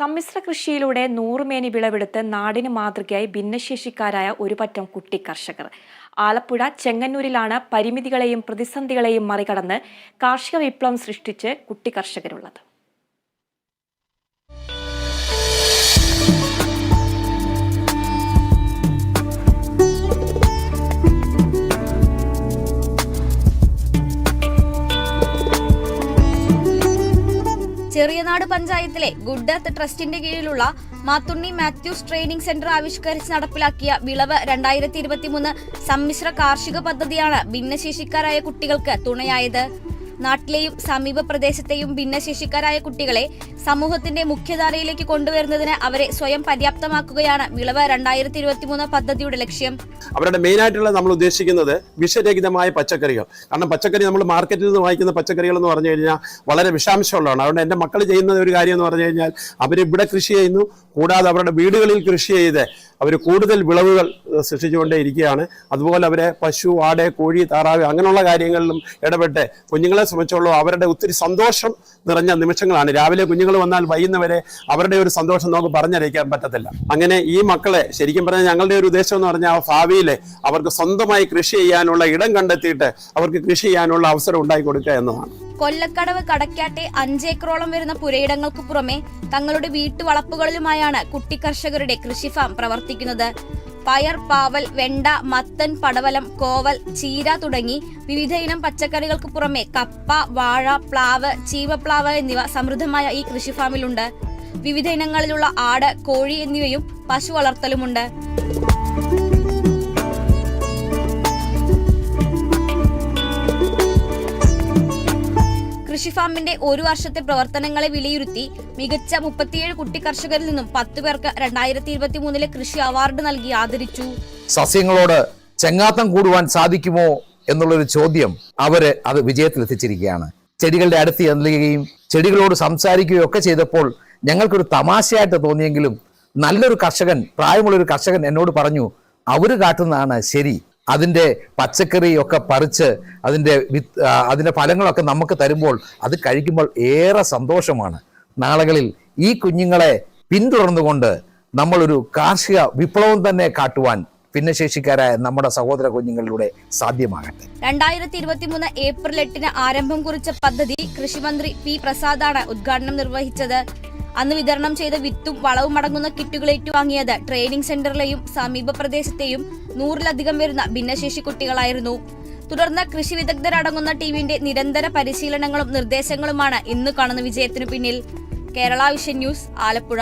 സമ്മിശ്ര കൃഷിയിലൂടെ നൂറുമേനി വിളവെടുത്ത് നാടിന് മാതൃകയായി ഭിന്നശേഷിക്കാരായ ഒരു പറ്റം കുട്ടി കർഷകർ. ആലപ്പുഴ ചെങ്ങന്നൂരിലാണ് പരിമിതികളെയും പ്രതിസന്ധികളെയും മറികടന്ന് കാർഷിക വിപ്ലവം സൃഷ്ടിച്ച് കുട്ടി കർഷകരുള്ളത്. ചെറിയനാട് പഞ്ചായത്തിലെ ഗുഡ് ഡെത്ത് ട്രസ്റ്റിന്റെ കീഴിലുള്ള മാത്തുണ്ണി മാത്യൂസ് ട്രെയിനിംഗ് സെന്റർ ആവിഷ്കരിച്ച് നടപ്പിലാക്കിയ വിളവ് രണ്ടായിരത്തി ഇരുപത്തിമൂന്ന് സമ്മിശ്ര കാർഷിക പദ്ധതിയാണ് ഭിന്നശേഷിക്കാരായ കുട്ടികൾക്ക് തുണയായത്. നാട്ടിലെയും സമീപ പ്രദേശത്തെയും ഭിന്നശേഷിക്കാരായ കുട്ടികളെ സമൂഹത്തിന്റെ മുഖ്യധാരയിലേക്ക് കൊണ്ടുവരുന്നതിന് അവരെ സ്വയം പര്യാപ്തമാക്കുകയാണ് വിളവ് രണ്ടായിരത്തി ഇരുപത്തിമൂന്ന് പദ്ധതിയുടെ ലക്ഷ്യം. അവരുടെ മെയിൻ ആയിട്ടുള്ള നമ്മൾ ഉദ്ദേശിക്കുന്നത് വിഷരഹിതമായ പച്ചക്കറികൾ. കാരണം പച്ചക്കറി നമ്മൾ മാർക്കറ്റിൽ നിന്ന് വാങ്ങിക്കുന്ന പച്ചക്കറികൾ എന്ന് പറഞ്ഞു കഴിഞ്ഞാൽ വളരെ വിഷാംശമുള്ളതാണ്. അതുകൊണ്ട് എന്റെ മക്കൾ ചെയ്യുന്ന ഒരു കാര്യം എന്ന് പറഞ്ഞു കഴിഞ്ഞാൽ അവർ ഇവിടെ കൃഷി ചെയ്യുന്നു. കൂടാതെ അവരുടെ വീടുകളിൽ കൃഷി ചെയ്ത് അവർ കൂടുതൽ വിളവുകൾ സൃഷ്ടിച്ചുകൊണ്ടേ ഇരിക്കുകയാണ് അതുപോലെ അവരെ പശു ആട് കോഴി താറാവ് അങ്ങനെയുള്ള കാര്യങ്ങളിലും ഇടപെട്ട് കുഞ്ഞുങ്ങളെ സംബന്ധിച്ചോളം അവരുടെ ഒത്തിരി സന്തോഷം നിറഞ്ഞ നിമിഷങ്ങളാണ്. രാവിലെ കുഞ്ഞുങ്ങൾ വന്നാൽ വൈകുന്നവരെ അവരുടെ ഒരു സന്തോഷം നമുക്ക് പറഞ്ഞറിയിക്കാൻ പറ്റത്തില്ല. അങ്ങനെ ഈ മക്കളെ ശരിക്കും പറഞ്ഞാൽ ഞങ്ങളുടെ ഒരു ഉദ്ദേശം എന്ന് പറഞ്ഞാൽ ഭാവിയിൽ അവർക്ക് സ്വന്തമായി കൃഷി ചെയ്യാനുള്ള ഇടം കണ്ടെത്തിയിട്ട് അവർക്ക് കൃഷി ചെയ്യാനുള്ള അവസരം ഉണ്ടാക്കി കൊടുക്കുക എന്നതാണ്. കൊല്ലക്കടവ് കടക്കാട്ടെ അഞ്ചേക്കറോളം വരുന്ന പുരയിടങ്ങൾക്കു പുറമെ തങ്ങളുടെ വീട്ടുവളപ്പുകളിലുമായാണ് കുട്ടി കർഷകരുടെ കൃഷി ഫാം പ്രവർത്തിക്കുന്നത്. പയർ പാവൽ വെണ്ട മത്തൻ പടവലം കോവൽ ചീര തുടങ്ങി വിവിധ ഇനം പച്ചക്കറികൾക്ക് പുറമെ കപ്പ വാഴ പ്ലാവ് ചീവപ്ലാവ് എന്നിവ സമൃദ്ധമായ ഈ കൃഷി ഫാമിലുണ്ട് വിവിധ ഇനങ്ങളിലുള്ള ആട് കോഴി എന്നിവയും പശു വളർത്തലുമുണ്ട്. കൃഷി ഫാമിന്റെ ഒരു വർഷത്തെ പ്രവർത്തനങ്ങളെ വിലയിരുത്തി മികച്ച മുപ്പത്തിയേഴ് കുട്ടി കർഷകരിൽ നിന്നും പത്ത് പേർക്ക് രണ്ടായിരത്തി ഇരുപത്തി മൂന്നിലെ കൃഷി അവാർഡ് നൽകി ആദരിച്ചു. സസ്യങ്ങളോട് ചെങ്ങാത്തം കൂടുവാൻ സാധിക്കുമോ എന്നുള്ളൊരു ചോദ്യം അവർ അത് വിജയത്തിലെത്തിച്ചിരിക്കുകയാണ്. ചെടികളുടെ അടുത്ത് ചെല്ലുകയും ചെടികളോട് സംസാരിക്കുകയും ഒക്കെ ചെയ്തപ്പോൾ ഞങ്ങൾക്കൊരു തമാശയായിട്ട് തോന്നിയെങ്കിലും നല്ലൊരു കർഷകൻ പ്രായമുള്ളൊരു കർഷകൻ എന്നോട് പറഞ്ഞു അവർ കാട്ടുന്നതാണ് ശരി അതിന്റെ പച്ചക്കറിയൊക്കെ പറിച്ച് അതിന്റെ വിത്ത് അതിന്റെ ഫലങ്ങളൊക്കെ നമുക്ക് തരുമ്പോൾ അത് കഴിക്കുമ്പോൾ ഏറെ സന്തോഷമാണ്. നാളുകളിൽ ഈ കുഞ്ഞുങ്ങളെ പിന്തുടർന്നുകൊണ്ട് നമ്മളൊരു കാർഷിക വിപ്ലവം തന്നെ കാട്ടുവാൻ ഭിന്നശേഷിക്കാരായ നമ്മുടെ സഹോദര കുഞ്ഞുങ്ങളിലൂടെ സാധ്യമാകട്ടെ. രണ്ടായിരത്തി ഇരുപത്തി മൂന്ന് ഏപ്രിൽ എട്ടിന് ആരംഭം കുറിച്ച പദ്ധതി കൃഷിമന്ത്രി പി പ്രസാദാണ് ഉദ്ഘാടനം നിർവഹിച്ചത്. അന്ന് വിതരണം ചെയ്ത വിത്തും വളവും അടങ്ങുന്ന കിറ്റുകൾ ഏറ്റുവാങ്ങിയത് ട്രെയിനിംഗ് സെന്ററിലെയും സമീപ പ്രദേശത്തെയും നൂറിലധികം വരുന്ന ഭിന്നശേഷി കുട്ടികളായിരുന്നു. തുടർന്ന് കൃഷി വിദഗ്ധരടങ്ങുന്ന ടീമിന്റെ നിരന്തര പരിശീലനങ്ങളും നിർദ്ദേശങ്ങളുമാണ് ഇന്ന് കാണുന്ന വിജയത്തിനു പിന്നിൽ. Kerala vision news Alappuzha.